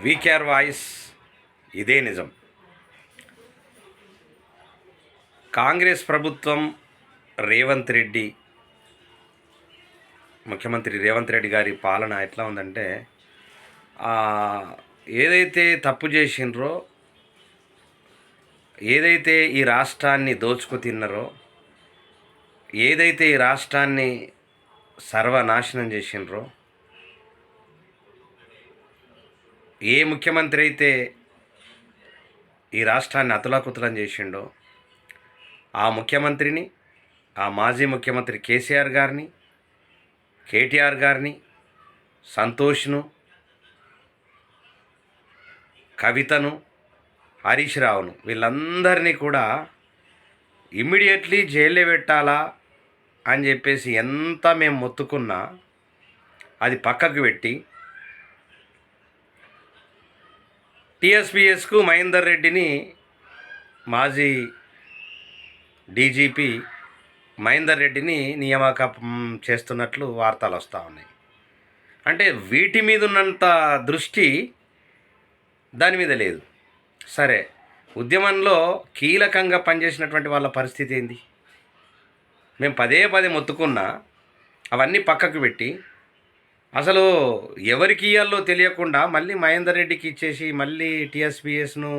VKR voice ఇదే నిజం. కాంగ్రెస్ ప్రభుత్వం రేవంత్ రెడ్డి ముఖ్యమంత్రి రేవంత్ రెడ్డి గారి పాలన ఎట్లా ఉందంటే ఏదైతే తప్పు చేసిండ్రో ఏదైతే ఈ రాష్ట్రాన్ని దోచుకు తిన్నారో ఏదైతే ఈ రాష్ట్రాన్ని సర్వనాశనం చేసిండ్రో ఏ ముఖ్యమంత్రి అయితే ఈ రాష్ట్రాన్ని అతులాకుతలం చేసిండో ఆ ముఖ్యమంత్రిని ఆ మాజీ ముఖ్యమంత్రి కేసీఆర్ గారిని కేటీఆర్ గారిని సంతోష్ను కవితను హరీష్ రావును వీళ్ళందరినీ కూడా ఇమ్మీడియట్లీ జైల్లో పెట్టాలా అని చెప్పేసి ఎంత మేము మొత్తుకున్నా అది పక్కకు పెట్టి టీఎస్పీఎస్కు మహేందర్ రెడ్డిని మాజీ డీజీపీ మహేందర్ రెడ్డిని నియామకం చేస్తున్నట్లు వార్తలు వస్తూ ఉన్నాయి. అంటే వీటి మీద ఉన్నంత దృష్టి దాని మీద లేదు. సరే ఉద్యమంలో కీలకంగా పనిచేసినటువంటి వాళ్ళ పరిస్థితి ఏంది? మేము పదే పదే మొత్తుకున్నా అవన్నీ పక్కకు పెట్టి అసలు ఎవరికి ఇయ్యాలో తెలియకుండా మళ్ళీ మహేందర్ రెడ్డికి ఇచ్చేసి మళ్ళీ టీఎస్పీఎస్ను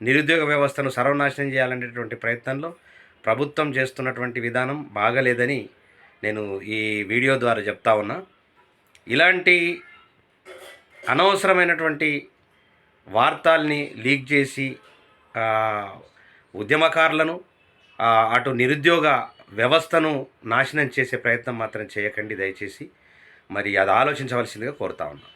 నిరుద్యోగ వ్యవస్థను సర్వనాశనం చేయాలనేటువంటి ప్రయత్నంలో ప్రభుత్వం చేస్తున్నటువంటి విధానం బాగలేదని నేను ఈ వీడియో ద్వారా చెప్తా ఉన్నా. ఇలాంటి అనవసరమైనటువంటి వార్తల్ని లీక్ చేసి ఉద్యమకారులను అటు నిరుద్యోగ వ్యవస్థను నాశనం చేసే ప్రయత్నం మాత్రం చేయకండి దయచేసి. మరి అది ఆలోచించవలసిందిగా కోరుతా ఉన్నా.